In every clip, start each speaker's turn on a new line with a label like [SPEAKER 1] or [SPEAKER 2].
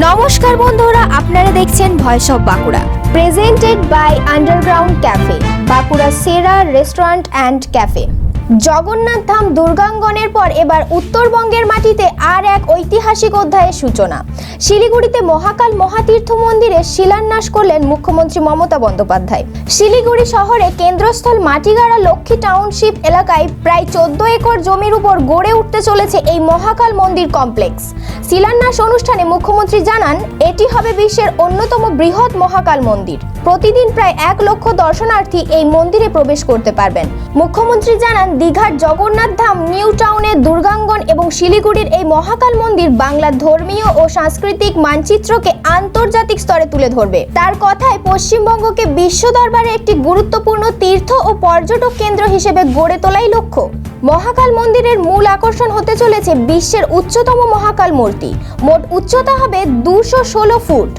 [SPEAKER 1] নমস্কার বন্ধুরা, আপনারা দেখছেন voice of Bankura presented by underground cafe Bankura সেরা restaurant and cafe Jagannath Dham দুর্গাঙ্গনের পর এবার উত্তরবঙ্গের মাটিতে আর এক ঐতিহাসিক অধ্যায়ের সূচনা। শিলিগুড়িতে মহাকাল মহাতীর্থ মন্দিরে শিলান্যাস করলেন মুখ্যমন্ত্রী মমতা বন্দ্যোপাধ্যায়। শিলিগুড়ি শহরে কেন্দ্রস্থল মাটিগাড়া লক্ষ্মী টাউনশিপ এলাকায় প্রায় চোদ্দ একর জমির উপর গড়ে উঠতে চলেছে এই মহাকাল মন্দির কমপ্লেক্স। শিলান্যাস অনুষ্ঠানে মুখ্যমন্ত্রী জানান, এটি হবে বিশ্বের অন্যতম বৃহৎ মহাকাল মন্দির। প্রতিদিন প্রায় এক লক্ষ দর্শনার্থী এই মন্দিরে প্রবেশ করতে পারবেন। মুখ্যমন্ত্রী জানান দীঘার জগন্নাথ ধাম, নিউ টাউনের দুর্গাঙ্গন এবং শিলিগুড়ির এই মহাকাল মন্দির বাংলার ধর্মীয় ও সাংস্কৃতিক মানচিত্রকে আন্তর্জাতিক স্তরে তুলে ধরবে। তার কথায় পশ্চিমবঙ্গকে বিশ্ব দরবারে একটি গুরুত্বপূর্ণ তীর্থ ও পর্যটক কেন্দ্র হিসেবে গড়ে তোলাই লক্ষ্য। মহাকাল মন্দিরের মূল আকর্ষণ হতে চলেছে বিশ্বের উচ্চতম মহাকাল মূর্তি। মোট উচ্চতা হবে দুশো ষোলো ফুট।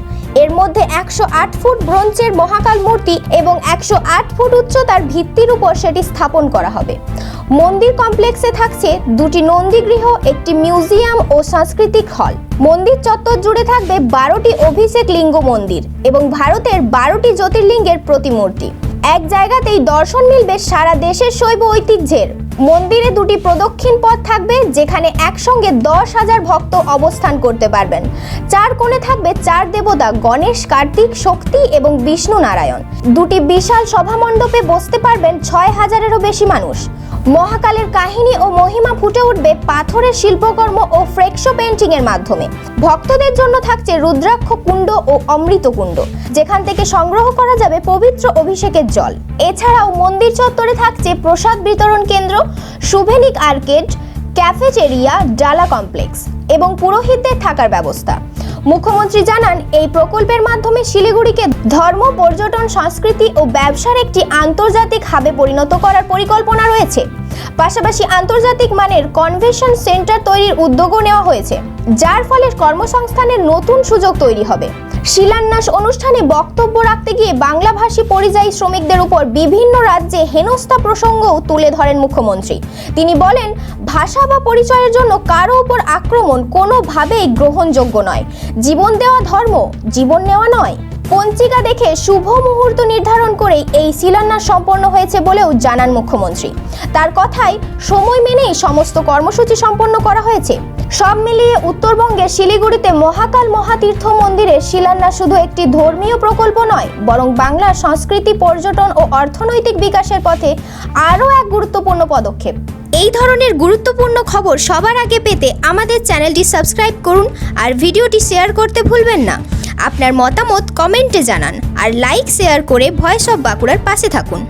[SPEAKER 1] এর মধ্যে একশো আট ফুট ব্রোঞ্জের মহাকাল মূর্তি এবং একশো আট ফুট উচ্চতার ভিত্তির উপর সেটি স্থাপন করা হবে। মন্দির কমপ্লেক্সে থাকছে দুটি নন্দীগৃহ, একটি মিউজিয়াম ও সাংস্কৃতিক হল। মন্দির চত্বর জুড়ে থাকবে বারোটি অভিষেক লিঙ্গ মন্দির এবং ভারতের বারোটি জ্যোতির্লিঙ্গের প্রতিমূর্তি। এক জায়গাতেই দর্শন মিলবে সারা দেশের শৈব ঐতিহ্যের। মন্দিরে দুটি প্রদক্ষিণ পথ থাকবে যেখানে একসঙ্গে দশ হাজার ভক্ত অবস্থান করতে পারবেন। চার কোণে থাকবে চার দেবতা গণেশ, কার্তিক, শক্তি এবং বিষ্ণু নারায়ণ। দুটি বিশাল সভামণ্ডপে বসতে পারবেন ছয় হাজারেরও বেশি মানুষ। মহাকালের কাহিনী ও মহিমা ফুটে উঠবে পাথরের শিল্পকর্ম ও ফ্রেক্সো পেন্টিং এর মাধ্যমে। ভক্তদের জন্য থাকছে রুদ্রাক্ষ কুণ্ড ও অমৃত কুণ্ড, যেখান থেকে সংগ্রহ করা যাবে পবিত্র অভিষেকের জল। এছাড়াও মন্দির চত্বরে থাকছে প্রসাদ বিতরণ কেন্দ্র, সুভেনিক আর্কেড, ক্যাফেটেরিয়া, ডালা কমপ্লেক্স এবং পুরোহিতদের থাকার ব্যবস্থা। মুখ্যমন্ত্রী জানান, এই প্রকল্পের মাধ্যমে শিলিগুড়িকে ধর্ম, পর্যটন, সংস্কৃতি ও ব্যবসার একটি আন্তর্জাতিক হাবে পরিণত করার পরিকল্পনা রয়েছে। পাশাপাশি আন্তর্জাতিক মানের কনভেনশন সেন্টার তৈরির উদ্যোগও নেওয়া হয়েছে, যার ফলে কর্মসংস্থানের নতুন সুযোগ তৈরি হবে। শিলান্যাস অনুষ্ঠানে বক্তব্য রাখতে গিয়ে বাংলাভাষী পরিযায়ী শ্রমিকদের উপর বিভিন্ন রাজ্যে হেনস্থা প্রসঙ্গও তুলে ধরেন মুখ্যমন্ত্রী। তিনি বলেন, ভাষা বা পরিচয়ের জন্য কারও উপর আক্রমণ কোনোভাবেই গ্রহণযোগ্য নয়। জীবন দেওয়া ধর্ম, জীবন নেওয়া নয়। পঞ্চিকা দেখে শুভ মুহূর্ত নির্ধারণ করেই এই শিলান্যাস সম্পন্ন হয়েছে বলেও জানান মুখ্যমন্ত্রী। তার কথায়, সময় মেনেই সমস্ত কর্মসূচি সম্পন্ন করা হয়েছে। সব মিলিয়ে উত্তরবঙ্গের শিলিগুড়িতে মহাকাল মহাতীর্থ মন্দিরের শিলান্যাস শুধু একটি ধর্মীয় প্রকল্প নয়, বরং বাংলার সংস্কৃতি, পর্যটন ও অর্থনৈতিক বিকাশের পথে আরও এক গুরুত্বপূর্ণ পদক্ষেপ। এই ধরনের গুরুত্বপূর্ণ খবর সবার আগে পেতে আমাদের চ্যানেলটি সাবস্ক্রাইব করুন আর ভিডিওটি শেয়ার করতে ভুলবেন না। আপনার মতামত কমেন্টে জানান আর লাইক শেয়ার করে ভয়েস অব বাঁকুড়ার পাশে থাকুন।